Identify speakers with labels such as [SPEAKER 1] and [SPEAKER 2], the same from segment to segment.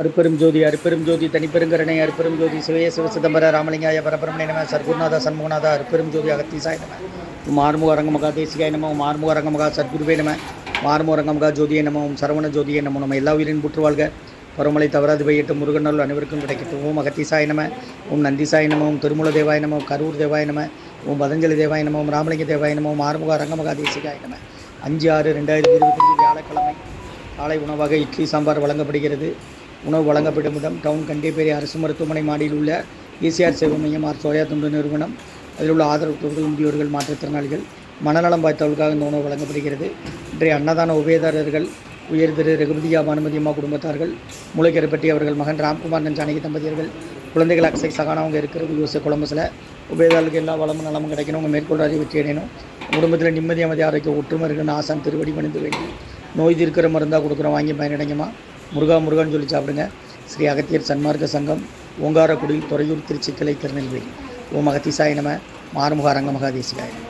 [SPEAKER 1] அருப்பெரும் ஜோதி அருப்பெரும் ஜோதி தனிப்பெருங்கரணை அருப்பெரும் ஜோதி சிவய சிதம்பர ராமலிங்காய பரபிரமணே நம சர்க்குருநாத சண்முகநாதா அருப்பெரும் ஜோதி அகத்தீசாய நம. உம் ஆறுமுக அரங்கமகா தேசிகாய நம உம் ஆறுமுக அரங்கமகா சர்க்குருவே நம. உம் ஆறுமுக அரங்கமகா ஜோதியை நம உம் சரவண ஜோதியை நம நம்ம எல்லா உயிரின் புற்று வாழ்க. பருமலை தவறாது பெய்யட்டும் முருகனால் அனைவருக்கும் கிடைக்கட்டும். ஓம் அகத்தீசாய நம ஓம் நந்திசாய நம ஓம் திருமூல தேவாய நம கரூர் தேவாய நம ஓம் பதஞ்சலி தேவாய நம ஓம் ராமலிங்க தேவாய நம ஓம் ஆறுமுக அரங்கமகா தேசிகாய நம. அஞ்சு ஆறு ரெண்டாயிரத்தி இருபத்தஞ்சு வியாழக்கிழமை காலை உணவாக இட்லி சாம்பார் வழங்கப்படுகிறது. உணவு வழங்கப்படும் இடம் டவுன் கண்டிப்பேரி அரசு மருத்துவமனை மாடியில் உள்ள இசிஆர் சேவை மையம் ஆர் சோயா துண்டு நிறுவனம். அதில் உள்ள ஆதரவு முதியோர்கள் மாற்றுத்திறனாளிகள் மனநலம் பார்த்தவர்களுக்காக இந்த உணவு வழங்கப்படுகிறது. இன்றைய அன்னதான உபயதாரர்கள் உயர் திரு ரகுபதியா பானுமதியம்மா குடும்பத்தார்கள் மூளைக்கரைப்பட்டி அவர்கள் மகன் ராம்குமார் ஜானகி தம்பதியர்கள் குழந்தைகள் அக்ஸை சகானவங்க இருக்கிறது யூஎஸ்ஏ கொலம்பஸில் உபயதாரர்களுக்கு எல்லா வளமும் நலமும் கிடைக்கணும். உங்கள் மேற்கொள்ள அறிவு வெற்றி குடும்பத்தில் நிம்மதி அமைதி ஆரோக்கிய ஒற்றுமை இருக்குன்னு ஆசான் திருவடி பணிந்து வேண்டி. நோய் தீர்க்கிற மருந்தாக கொடுக்குறோம். வாங்கி பயனடைங்கம்மா. முருகா முருகான்னு சொல்லி சாப்பிடுங்க. ஸ்ரீ அகத்தியர் சன்மார்க்க சங்கம் ஓங்காரக்குடி துறையூர் திருச்சிக்கலை திருநெல்வேலி. ஓம் அகத்திசாய நம. மாறுமுக அரங்க மகாதேசிகாய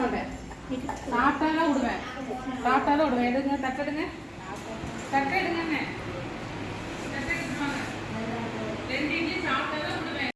[SPEAKER 2] வீட்டுக்கு விட மாட்டேன். சாப்பிட்டாதான் விடுவேன். சாப்பிட்டாதான் விடுவேன். எடுங்க தட்டெடுங்க. தட்டெடுங்க